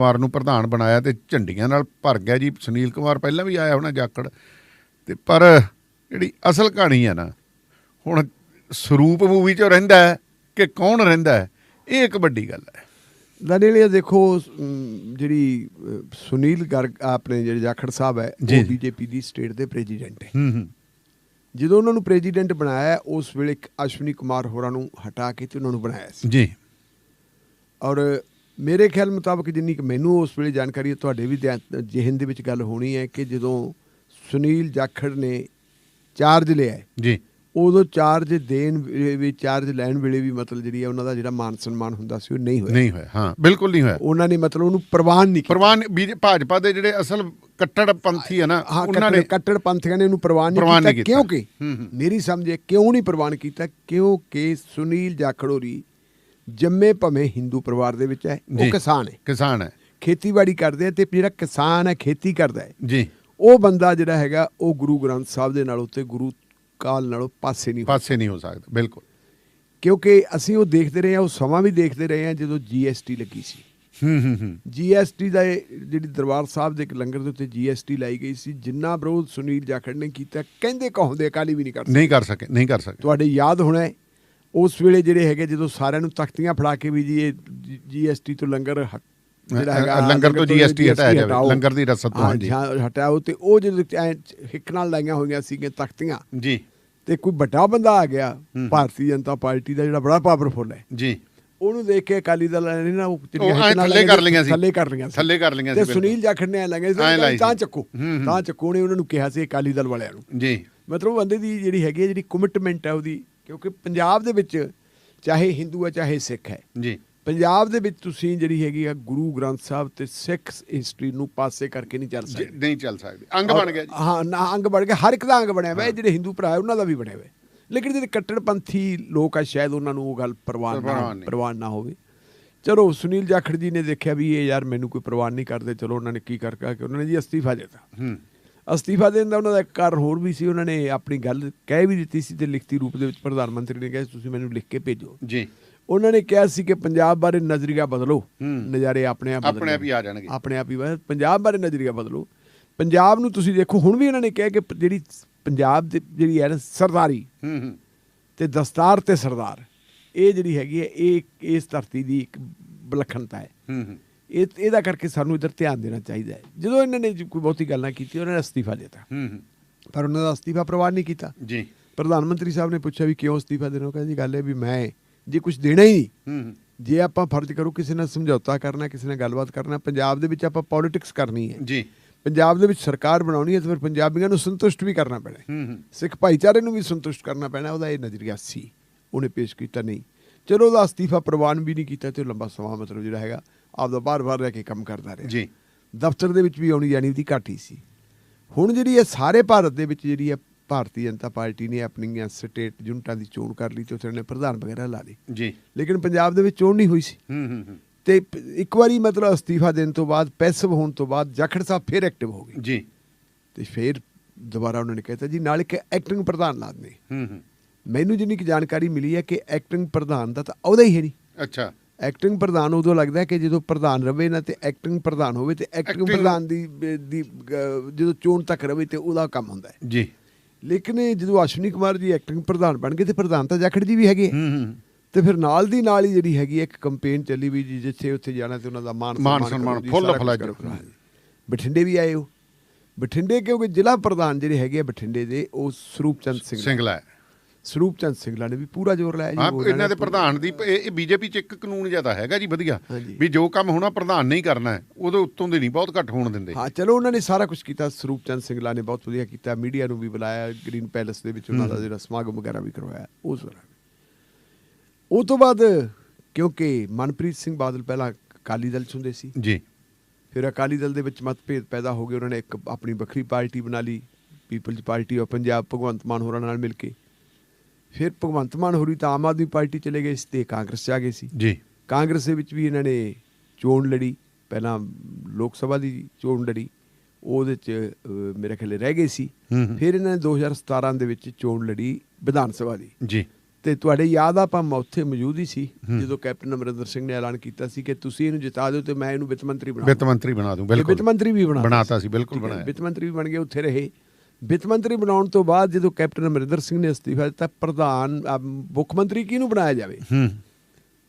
ਕੁਮਾਰ ਨੂੰ ਪ੍ਰਧਾਨ ਬਣਾਇਆ ਤੇ ਝੰਡੀਆਂ ਨਾਲ ਭਰ ਗਿਆ ਜੀ। ਸੁਨੀਲ ਕੁਮਾਰ ਪਹਿਲਾਂ ਵੀ ਆਇਆ ਹੋਣਾ ਜਾਖੜ। ਤੇ ਪਰ ਜਿਹੜੀ ਅਸਲ ਕਹਾਣੀ ਹੈ ਨਾ ਹੁਣ ਸਰੂਪ ਮੂਵੀ 'ਚ ਰਹਿੰਦਾ ਕਿ ਕੌਣ ਰਹਿੰਦਾ ਹੈ ਇਹ ਇੱਕ ਵੱਡੀ ਗੱਲ ਹੈ। ਦਨੇਲੀਆ ਦੇਖੋ ਜਿਹੜੀ ਸੁਨੀਲ ਗਰਗ ਆਪਣੇ ਜਿਹੜੇ ਜਾਖੜ ਸਾਹਿਬ ਹੈ। ਉਹ ਬੀਜੇਪੀ ਦੀ ਸਟੇਟ ਦੇ ਪ੍ਰੈਜ਼ੀਡੈਂਟ ਹੈ। ਜਦੋਂ ਉਹਨਾਂ ਨੂੰ ਪ੍ਰੈਜ਼ੀਡੈਂਟ ਬਣਾਇਆ ਉਸ ਵੇਲੇ ਅਸ਼ਵਨੀ ਕੁਮਾਰ ਹੋਰਾਂ ਨੂੰ ਹਟਾ ਕੇ ਤੇ ਉਹਨਾਂ ਨੂੰ ਬਣਾਇਆ ਸੀ। ਜੀ। ਔਰ ਮੇਰੇ ਖਿਆਲ ਮੁਤਾਬਕ ਜਿੰਨੀ ਕਿ ਮੈਨੂੰ ਉਸ ਵੇਲੇ ਜਾਣਕਾਰੀ ਤੁਹਾਡੇ ਵੀ ਜ਼ਿਹਨ ਦੇ ਵਿੱਚ ਗੱਲ ਹੋਣੀ ਹੈ ਕਿ ਜਦੋਂ ਸੁਨੀਲ ਜਾਖੜ ਨੇ ਚਾਰਜ ਲਿਆ ਜੀ। ਉਦੋਂ ਚਾਰਜ ਦੇਣ ਵੀ ਚਾਰਜ ਲੈਣ ਵੇਲੇ ਵੀ ਮਤਲਬ ਜਿਹੜੀ ਹੈ ਉਹਨਾਂ ਦਾ ਜਿਹੜਾ ਮਾਨ ਸਨਮਾਨ ਹੁੰਦਾ ਸੀ ਉਹ ਨਹੀਂ ਹੋਇਆ। ਨਹੀਂ ਹੋਇਆ ਹਾਂ ਬਿਲਕੁਲ ਨਹੀਂ ਹੋਇਆ। ਉਹਨਾਂ ਨੇ ਮਤਲਬ ਉਹਨੂੰ ਪ੍ਰਵਾਨ ਨਹੀਂ ਕੀਤਾ। ਪ੍ਰਵਾਨ ਭਾਜਪਾ ਦੇ ਜਿਹੜੇ ਅਸਲ ਕੱਟੜ ਪੰਥੀ ਹੈ ਨਾ ਉਹਨਾਂ ਨੇ ਕੱਟੜ ਪੰਥੀਆਂ ਨੇ ਉਹਨੂੰ ਪ੍ਰਵਾਨ ਨਹੀਂ ਕੀਤਾ। ਕਿਉਂਕਿ। ਮੇਰੀ ਸਮਝੇ ਕਿਉਂ ਨਹੀਂ ਪ੍ਰਵਾਨ ਕੀਤਾ? ਕਿਉਂਕਿ ਸੁਨੀਲ ਜਾਖੜੋਰੀ ਜੰਮੇ ਭਵੇਂ ਹਿੰਦੂ ਪਰਿਵਾਰ ਦੇ ਵਿੱਚ ਹੈ। ਉਹ ਕਿਸਾਨ ਹੈ। ਕਿਸਾਨ ਹੈ। ਖੇਤੀਬਾੜੀ ਕਰਦੇ ਆ ਤੇ ਜਿਹੜਾ ਕਿਸਾਨ ਹੈ ਖੇਤੀ ਕਰਦਾ ਹੈ। ਜੀ। ਉਹ ਬੰਦਾ ਜਿਹੜਾ ਹੈਗਾ ਉਹ ਗੁਰੂ ਗ੍ਰੰਥ ਸਾਹਿਬ ਦੇ ਨਾਲ ਉੱਤੇ ਗੁਰੂ ਕਾਲ ਨਾਲੋਂ ਪਾਸੇ ਨਹੀਂ ਪਾਸੇ ਨਹੀਂ ਹੋ ਸਕਦਾ ਬਿਲਕੁਲ। ਕਿਉਂਕਿ ਅਸੀਂ ਉਹ ਦੇਖਦੇ ਰਹੇ ਹਾਂ ਉਹ ਸਮਾਂ ਵੀ ਦੇਖਦੇ ਰਹੇ ਹਾਂ ਜਦੋਂ ਜੀਐਸਟੀ ਲੱਗੀ ਸੀ। ਹੂੰ ਹੂੰ ਹੂੰ। ਜੀਐਸਟੀ ਦਾ ਜਿਹੜੀ ਦਰਬਾਰ ਸਾਹਿਬ ਦੇ ਇੱਕ ਲੰਗਰ ਦੇ ਉੱਤੇ ਜੀਐਸਟੀ ਲਾਈ ਗਈ ਸੀ ਜਿੰਨਾ ਵਿਰੋਧ ਸੁਨੀਲ ਜਾਖੜ ਨੇ ਕੀਤਾ ਕਹਿੰਦੇ ਕਹਾਉਂਦੇ ਅਕਾਲੀ ਵੀ ਨਹੀਂ ਕਰ ਸਕਦੇ। ਨਹੀਂ ਕਰ ਸਕੇ ਨਹੀਂ ਕਰ ਸਕੇ। ਤੁਹਾਡੇ ਯਾਦ ਹੋਣਾ ਹੈ, ਉਸ ਵੇਲੇ ਜਿਹੜੇ ਹੈਗੇ ਜਦੋਂ ਸਾਰਿਆਂ ਨੂੰ ਤਖਤੀਆਂ ਫੜਾ ਕੇ ਵੀ ਜੀ ਇਹ ਜੀਐਸਟੀ ਤੋਂ ਲੰਗਰ ਜਿਹੜਾ ਹੈਗਾ ਲੰਗਰ ਤੋਂ GST ਹਟਾਇਆ ਜਾਵੇ। ਲੰਗਰ ਦੀ ਰਸਦ ਤੋਂ, ਹਾਂਜੀ। ਹਾਂ, ਹਟਾਓ ਤੇ ਉਹ ਜਦੋਂ ਹਿੱਕ ਨਾਲ ਲਾਈਆਂ ਹੋਈਆਂ ਸੀਗੀਆਂ ਤਖਤੀਆਂ ਜੀ ਤੇ ਕੋਈ ਵੱਡਾ ਬੰਦਾ ਆ ਗਿਆ। ਭਾਰਤੀ ਜਨਤਾ ਪਾਰਟੀ ਦਾ ਜਿਹੜਾ ਬੜਾ ਪਾਵਰਫੁਲ ਹੈ ਜੀ ਉਹਨੂੰ ਦੇਖ ਕੇ ਅਕਾਲੀ ਦਲ ਨੇ ਨਾ ਉਹ ਥੱਲੇ ਕਰ ਲਈਆਂ ਸੀ। ਥੱਲੇ ਕਰ ਲਈਆਂ ਸੀ ਥੱਲੇ ਕਰ ਲਈਆਂ ਤੇ ਸੀ ਸੁਨੀਲ ਜਾਖੜ ਨੇ ਲੰਗੇ ਤਾਂ। ਚੱਕੋ। ਤਾਂ ਚੱਕੋ ਨੇ ਉਹਨਾਂ ਨੂੰ ਕਿਹਾ ਸੀ ਅਕਾਲੀ ਦਲ ਵਾਲਿਆਂ ਨੂੰ ਜੀ ਮਤਲਬ ਬੰਦੇ ਦੀ ਜਿਹੜੀ ਹੈਗੀ ਹੈ ਜਿਹੜੀ ਕਮਿਟਮੈਂਟ ਹੈ ਉਹਦੀ ਕਿਉਂਕਿ ਪੰਜਾਬ ਦੇ ਵਿੱਚ ਚਾਹੇ ਹਿੰਦੂ ਹੈ ਚਾਹੇ ਸਿੱਖ ਹੈ। ਜੀ। ਪੰਜਾਬ ਦੇ ਵਿੱਚ ਤੁਸੀਂ ਜਿਹੜੀ ਹੈਗੀ ਆ ਗੁਰੂ ਗ੍ਰੰਥ ਸਾਹਿਬ ਤੇ ਸਿੱਖ ਹਿਸਟਰੀ ਨੂੰ ਪਾਸੇ ਕਰਕੇ ਨਹੀਂ ਚੱਲ ਸਕਦੇ। ਨਹੀਂ ਚੱਲ ਸਕਦੇ। ਅੰਗ ਬਣ ਗਿਆ ਜੀ। ਹਾਂ ਨਾ ਅੰਗ ਬਣ ਗਿਆ। ਹਰ ਇੱਕ ਦਾ ਅੰਗ ਬਣਿਆ ਹੋਇਆ। ਜਿਹੜੇ ਹਿੰਦੂ ਭਰਾ ਹੈ ਉਹਨਾਂ ਦਾ ਵੀ ਬਣਿਆ ਹੋਇਆ। ਲੇਕਿਨ ਜਿਹੜੇ ਕੱਟੜਪੰਥੀ ਲੋਕ ਆ ਸ਼ਾਇਦ ਉਹਨਾਂ ਨੂੰ ਉਹ ਗੱਲ ਪ੍ਰਵਾਨ ਨਾ। ਪ੍ਰਵਾਨ ਨਾ ਹੋਵੇ। ਚਲੋ ਸੁਨੀਲ ਜਾਖੜ ਜੀ ਨੇ ਦੇਖਿਆ ਵੀ ਇਹ ਯਾਰ ਮੈਨੂੰ ਕੋਈ ਪ੍ਰਵਾਨ ਨਹੀਂ ਕਰਦੇ। ਚਲੋ ਉਹਨਾਂ ਨੇ ਕੀ ਕਰ ਕੇ ਉਹਨਾਂ ਨੇ ਜੀ ਅਸਤੀਫਾ ਦਿੱਤਾ। ਹੂੰ। ਅਸਤੀਫਾ ਦੇਣ ਦਾ ਉਹਨਾਂ ਦਾ ਕਾਰਨ ਹੋਰ ਵੀ ਸੀ ਉਹਨਾਂ ਨੇ ਆਪਣੀ ਗੱਲ ਕਹਿ ਵੀ ਦਿੱਤੀ ਸੀ ਤੇ ਲਿਖਤੀ ਰੂਪ ਦੇ ਵਿੱਚ ਪ੍ਰਧਾਨ ਮੰਤਰੀ ਨੇ ਕਿਹਾ ਤੁਸੀਂ ਮੈਨੂੰ ਲਿਖ ਕੇ ਭੇਜੋ। ਜੀ। ਉਹਨਾਂ ਨੇ ਕਿਹਾ ਸੀ ਕਿ ਪੰਜਾਬ ਬਾਰੇ ਨਜ਼ਰੀਆ ਬਦਲੋ। ਨਜ਼ਾਰੇ ਆਪਣੇ ਆਪ ਆਪਣੇ ਆਪ ਹੀ ਆ ਜਾਣਗੇ। ਆਪਣੇ ਆਪ ਹੀ ਪੰਜਾਬ ਬਾਰੇ ਨਜ਼ਰੀਆ ਬਦਲੋ। ਪੰਜਾਬ ਨੂੰ ਤੁਸੀਂ ਦੇਖੋ ਹੁਣ ਵੀ ਇਹਨਾਂ ਨੇ ਕਿਹਾ ਕਿ ਜਿਹੜੀ ਪੰਜਾਬ ਦੀ ਜਿਹੜੀ ਹੈ ਨਾ ਸਰਦਾਰੀ ਹੂੰ ਹੂੰ। ਤੇ ਦਸਤਾਰ ਤੇ ਸਰਦਾਰ ਇਹ ਜਿਹੜੀ ਹੈਗੀ ਹੈ ਇਹ ਇਸ ਧਰਤੀ ਦੀ ਇੱਕ ਵਿਲੱਖਣਤਾ ਹੈ। ਹੂੰ ਹੂੰ। ਇਹ ਇਹਦਾ ਕਰਕੇ ਸਾਨੂੰ ਇਧਰ ਧਿਆਨ ਦੇਣਾ ਚਾਹੀਦਾ ਹੈ। ਜਦੋਂ ਇਹਨਾਂ ਨੇ ਕੋਈ ਬਹੁਤੀ ਗੱਲ ਨਾ ਕੀਤੀ ਉਹਨਾਂ ਨੇ ਅਸਤੀਫਾ ਦਿੱਤਾ। ਹੂੰ ਪਰ ਉਹਨਾਂ ਦਾ ਅਸਤੀਫਾ ਪ੍ਰਵਾਨ ਨਹੀਂ ਕੀਤਾ। ਜੀ। ਪ੍ਰਧਾਨ ਮੰਤਰੀ ਸਾਹਿਬ ਨੇ ਪੁੱਛਿਆ ਵੀ ਕਿਉਂ ਅਸਤੀਫਾ ਦੇਣਾ? ਉਹ ਕਹਿੰਦੇ ਗੱਲ ਹੈ ਵੀ ਮੈਂ ਜੇ ਕੁਝ ਦੇਣਾ ਹੀ ਨਹੀਂ ਹੂੰ ਜੇ ਆਪਾਂ ਫਰਜ਼ ਕਰੋ ਕਿਸੇ ਨਾਲ ਸਮਝੌਤਾ ਕਰਨਾ ਕਿਸੇ ਨਾਲ ਗੱਲਬਾਤ ਕਰਨਾ ਪੰਜਾਬ ਦੇ ਵਿੱਚ ਆਪਾਂ ਪੋਲਿਟਿਕਸ ਕਰਨੀ ਹੈ। ਜੀ। ਪੰਜਾਬ ਦੇ ਵਿੱਚ ਸਰਕਾਰ ਬਣਾਉਣੀ ਹੈ ਤਾਂ ਫਿਰ ਪੰਜਾਬੀਆਂ ਨੂੰ ਸੰਤੁਸ਼ਟ ਵੀ ਕਰਨਾ ਪੈਣਾ ਹੈ। ਸਿੱਖ ਭਾਈਚਾਰੇ ਨੂੰ ਵੀ ਸੰਤੁਸ਼ਟ ਕਰਨਾ ਪੈਣਾ ਉਹਦਾ ਇਹ ਨਜ਼ਰੀਆ ਸੀ। ਉਹਨੇ ਪੇਸ਼ ਕੀਤਾ ਨਹੀਂ। ਚਲੋ ਉਹਦਾ ਅਸਤੀਫਾ ਪ੍ਰਵਾਨ ਵੀ ਨਹੀਂ ਕੀਤਾ ਤੇ ਲੰਬਾ ਸਮਾਂ ਮਤਲਬ ਜਿਹੜਾ ਹੈਗਾ ਆਪਦਾ ਬਾਰ-ਬਾਰ ਰਹਿ ਕੇ ਕੰਮ ਕਰਦਾ ਰਿਹਾ। ਜੀ। ਦਫ਼ਤਰ ਦੇ ਵਿੱਚ ਵੀ ਆਉਣੀ ਜਾਣੀ ਉਹਦੀ ਘੱਟ ਸੀ। ਹੁਣ ਜਿਹੜੀ ਇਹ ਸਾਰੇ ਭਾਰਤ ਦੇ ਵਿੱਚ ਜਿਹੜੀ ਹੈ ਭਾਰਤੀ ਜਨਤਾ ਪਾਰਟੀ ਨੇ ਆਪਣੀਆਂ ਸਟੇਟ ਯੂਨਿਟਾਂ ਦੀ ਚੋਣ ਕਰ ਲਈ ਤੇ ਉੱਥੇ ਨੇ ਪ੍ਰਧਾਨ ਵਗੈਰਾ ਲਾ ਲਈ ਜੀ। ਲੇਕਿਨ ਪੰਜਾਬ ਦੇ ਵਿੱਚ ਚੋਣ ਨਹੀਂ ਹੋਈ ਸੀ। ਹੂੰ ਹੂੰ ਹੂੰ। ਤੇ ਇੱਕ ਵਾਰੀ ਮਤਲਬ ਅਸਤੀਫਾ ਦੇਣ ਤੋਂ ਬਾਅਦ ਪੈਸਿਵ ਹੋਣ ਤੋਂ ਬਾਅਦ ਜਾਖੜ ਸਾਹਿਬ ਫਿਰ ਐਕਟਿਵ ਹੋ ਗਏ। ਜੀ। ਤੇ ਫਿਰ ਦੁਬਾਰਾ ਉਹਨਾਂ ਨੇ ਕਹਿਤਾ ਜੀ ਨਾਲ ਇੱਕ ਐਕਟਿੰਗ ਪ੍ਰਧਾਨ ਲਾ ਦਨੇ ਹੂੰ ਹੂੰ। ਮੈਨੂੰ ਜਿੰਨੀ ਕਿ ਜਾਣਕਾਰੀ ਮਿਲੀ ਹੈ ਕਿ ਐਕਟਿੰਗ ਪ੍ਰਧਾਨ ਦਾ ਤਾਂ ਅਹੁਦਾ ਹੀ ਹੈ ਨਹੀਂ। ਅੱਛਾ। ਐਕਟਿੰਗ ਪ੍ਰਧਾਨ ਉਦੋਂ ਲੱਗਦਾ ਕਿ ਜਦੋਂ ਪ੍ਰਧਾਨ ਰਵੇ ਨਾ ਤੇ ਐਕਟਿੰਗ ਪ੍ਰਧਾਨ ਹੋਵੇ ਤੇ ਐਕਟਿੰਗ ਪ੍ਰਧਾਨ ਦੀ ਦੀ ਜਦੋਂ ਚੋਣ ਤੱਕ ਰਵੇ ਤੇ ਉਹਦਾ ਕੰਮ ਹੁੰਦਾ ਹੈ। ਜੀ। ਲੇਕਿਨ ਜਦੋਂ ਅਸ਼ਵਨੀ ਕੁਮਾਰ ਜੀ ਐਕਟਿੰਗ ਪ੍ਰਧਾਨ ਬਣ ਗਏ ਤੇ ਪ੍ਰਧਾਨ ਤਾਂ ਜਾਖੜ ਜੀ ਵੀ ਹੈਗੇ ਹੈ। ਹੂੰ ਹੂੰ। ਤੇ ਫਿਰ ਨਾਲ ਦੀ ਨਾਲ ਹੀ ਜਿਹੜੀ ਹੈਗੀ ਇੱਕ ਕੰਪੇਨ ਚੱਲੀ ਵੀ ਜੀ ਜਿੱਥੇ ਉੱਥੇ ਜਾਣਾ ਤੇ ਉਹਨਾਂ ਦਾ ਮਾਨ ਸਨਮਾਨ ਕੁਛ ਫਲੱਜ। ਬਠਿੰਡੇ ਵੀ ਆਏ ਹੋ। ਬਠਿੰਡੇ ਕਿਉਂਕਿ ਜ਼ਿਲ੍ਹਾ ਪ੍ਰਧਾਨ ਜਿਹੜੇ ਹੈਗੇ ਆ ਬਠਿੰਡੇ ਦੇ ਉਹ ਸਰੂਪ ਚੰਦ ਸਿੰਘ ਸਿੰਗਲਾ ਹੈ। ਸਰੂਪ ਚੰਦ ਸਿੰਘਲਾ ਨੇ ਵੀ ਪੂਰਾ ਜ਼ੋਰ ਲਾਇਆ ਜੀ ਹਾਂ ਉਹ ਇਹਨਾਂ ਦੇ ਪੂਰਾ- ਪ੍ਰਧਾਨ ਦੀ ਇਹ ਬੀਜੇਪੀ ਚ ਇੱਕ ਕਾਨੂੰਨ ਜ਼ਿਆਦਾ ਹੈਗਾ ਜੀ ਵਧੀਆ। ਵੀ ਜੋ ਕੰਮ ਹੋਣਾ ਪ੍ਰਧਾਨ ਨਹੀਂ ਕਰਨਾ ਹੈ ਉਹਦੇ ਉੱਤੋਂ ਦੀ ਨਹੀਂ ਬਹੁਤ ਘੱਟ ਹੋਣ ਦਿੰਦੇ। ਹਾਂ ਚਲੋ ਉਹਨਾਂ ਨੇ ਸਾਰਾ ਕੁਝ ਕੀਤਾ ਸਰੂਪ ਚੰਦ ਸਿੰਘਲਾ ਨੇ ਬਹੁਤ ਵਧੀਆ ਕੀਤਾ ਮੀਡੀਆ ਨੂੰ ਵੀ ਬੁਲਾਇਆ ਗ੍ਰੀਨ ਪੈਲੇਸ ਦੇ ਵਿੱਚ ਉਹਨਾਂ ਦਾ ਜਿਹੜਾ ਸਮਾਗਮ ਵਗੈਰਾ ਵੀ ਕਰਵਾਇਆ ਉਸ ਦੌਰਾਨ ਉਹ ਤੋਂ ਬਾਅਦ ਕਿਉਂਕਿ ਮਨਪ੍ਰੀਤ ਸਿੰਘ ਬਾਦਲ ਪਹਿਲਾਂ ਅਕਾਲੀ ਦਲ ਚ ਹੁੰਦੇ ਸੀ। ਜੀ। ਫਿਰ ਅਕਾਲੀ ਦਲ ਦੇ ਵਿੱਚ ਮਤਭੇਦ ਪੈਦਾ ਹੋ ਗਏ ਉਹਨਾਂ ਨੇ ਇੱਕ ਆਪਣੀ ਵੱਖਰੀ ਪਾਰਟੀ ਬਣਾ ਲਈ peoples party of Punjab Bhagwant Mann ਹੋਰਾਂ ਨਾਲ ਮਿਲ ਕੇ। ਫਿਰ ਭਗਵੰਤ ਮਾਨ ਹੋਰੀ ਤਾਂ ਆਮ ਆਦਮੀ ਪਾਰਟੀ ਚਲੇ ਗਏ ਸੀ ਤੇ ਕਾਂਗਰਸ ਚ ਆ ਗਏ ਸੀ। ਜੀ। ਕਾਂਗਰਸ ਦੇ ਵਿੱਚ ਵੀ ਇਹਨਾਂ ਨੇ ਚੋਣ ਲੜੀ। ਪਹਿਲਾਂ ਲੋਕ ਸਭਾ ਦੀ ਚੋਣ ਲੜੀ। ਉਹਦੇ ਚ ਮੇਰੇ ਖਿਆਲੇ ਰਹਿ ਗਏ ਸੀ। ਫਿਰ ਇਹਨਾਂ ਨੇ 2017 ਦੇ ਵਿੱਚ ਚੋਣ ਲੜੀ ਵਿਧਾਨ ਸਭਾ ਦੀ। ਜੀ। ਤੇ ਤੁਹਾਡੇ ਯਾਦ ਆ ਆਪਾਂ ਉੱਥੇ ਮੌਜੂਦ ਹੀ ਸੀ। ਜਦੋਂ ਕੈਪਟਨ ਅਮਰਿੰਦਰ ਸਿੰਘ ਨੇ ਐਲਾਨ ਕੀਤਾ ਸੀ ਕਿ ਤੁਸੀਂ ਇਹਨੂੰ ਜਿਤਾ ਦਿਓ ਤੇ ਮੈਂ ਇਹਨੂੰ ਵਿੱਤ ਮੰਤਰੀ ਬਣਾ ਵਿੱਤ ਮੰਤਰੀ ਬਣਾ ਦੂੰ ਤੇ ਵਿੱਤ ਬਿਲਕੁਲ। ਮੰਤਰੀ ਵੀ ਬਣਾ ਬਣਾਤਾ ਸੀ। ਬਿਲਕੁਲ ਬਣਾਇਆ। ਵਿੱਤ ਮੰਤਰੀ ਵੀ ਬਣ ਗਏ ਉੱਥੇ ਰਹੇ। ਵਿੱਤ ਮੰਤਰੀ ਬਣਾਉਣ ਤੋਂ ਬਾਅਦ ਜਦੋਂ ਕੈਪਟਨ ਅਮਰਿੰਦਰ ਸਿੰਘ ਨੇ ਅਸਤੀਫਾ ਦਿੱਤਾ ਪ੍ਰਧਾਨ ਮੁੱਖ ਮੰਤਰੀ ਕਿਹਨੂੰ ਬਣਾਇਆ ਜਾਵੇ? ਹੂੰ।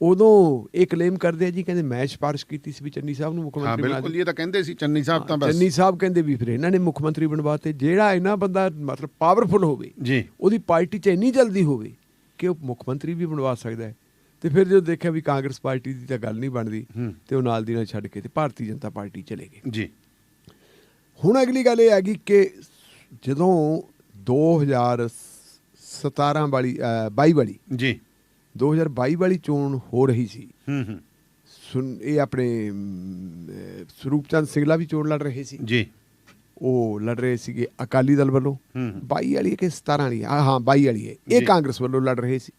ਉਦੋਂ ਇਹ ਕਲੇਮ ਕਰਦੇ ਆ ਜੀ ਕਹਿੰਦੇ ਮੈਂ ਸਿਫਾਰਿਸ਼ ਕੀਤੀ ਸੀ ਵੀ ਚੰਨੀ ਸਾਹਿਬ ਨੂੰ ਮੁੱਖ ਹਾਂ ਮੰਤਰੀ ਬਣਾ ਬਿਲਕੁਲ ਦਿਓ। ਇਹ ਤਾਂ ਕਹਿੰਦੇ ਸੀ ਚੰਨੀ ਸਾਹਿਬ ਤਾਂ ਬਸ। ਚੰਨੀ ਸਾਹਿਬ ਕਹਿੰਦੇ ਵੀ ਫਿਰ ਇਹਨਾਂ ਨੇ ਮੁੱਖ ਮੰਤਰੀ ਬਣਵਾਤੇ ਜਿਹੜਾ ਇਹਨਾਂ ਬੰਦਾ ਮਤਲਬ ਪਾਵਰਫੁਲ ਹੋਵੇ ਜੀ। ਉਹਦੀ ਪਾਰਟੀ 'ਚ ਇੰਨੀ ਜਲਦੀ ਹੋਵੇ ਕਿ ਉਹ ਮੁੱਖ ਮੰਤਰੀ ਵੀ ਬਣਵਾ ਸਕਦਾ ਹੈ। ਤੇ ਫਿਰ ਜਦੋਂ ਦੇਖਿਆ ਵੀ ਕਾਂਗਰਸ ਪਾਰਟੀ ਦੀ ਤਾਂ ਗੱਲ ਨਹੀਂ ਬਣਦੀ ਹੂੰ। ਤੇ ਉਹ ਨਾਲ ਦੀ ਨਾਲ ਛੱਡ ਕੇ ਤੇ ਭਾਰਤੀ ਜਨਤਾ ਪਾਰਟੀ ਚਲੇ ਗਏ। ਜੀ। ਹੁਣ ਅਗਲੀ ਗੱਲ ਇਹ ਹੈਗੀ ਕਿ ਜਦੋਂ 2017 ਵਾਲੀ ਅਹ, 22 ਵਾਲੀ ਜੀ। 2022 ਵਾਲੀ ਚੋਣ ਹੋ ਰਹੀ ਸੀ ਹੂੰ ਹੂੰ। ਸੁਣ ਇਹ ਆਪਣੇ ਸਰੂਪ ਚੰਦ ਸਿੰਗਲਾ ਵੀ ਚੋਣ ਲੜ ਰਹੇ ਸੀ। ਜੀ। ਉਹ ਲੜ ਰਹੇ ਸੀਗੇ ਅਕਾਲੀ ਦਲ ਵੱਲੋਂ। ਹੂੰ 22 ਵਾਲੀ ਕਿ 17 ਵਾਲੀ? ਹੈ? 22 ਵਾਲੀ ਹੈ। ਇਹ। ਕਾਂਗਰਸ ਵੱਲੋਂ ਲੜ ਰਹੇ ਸੀ।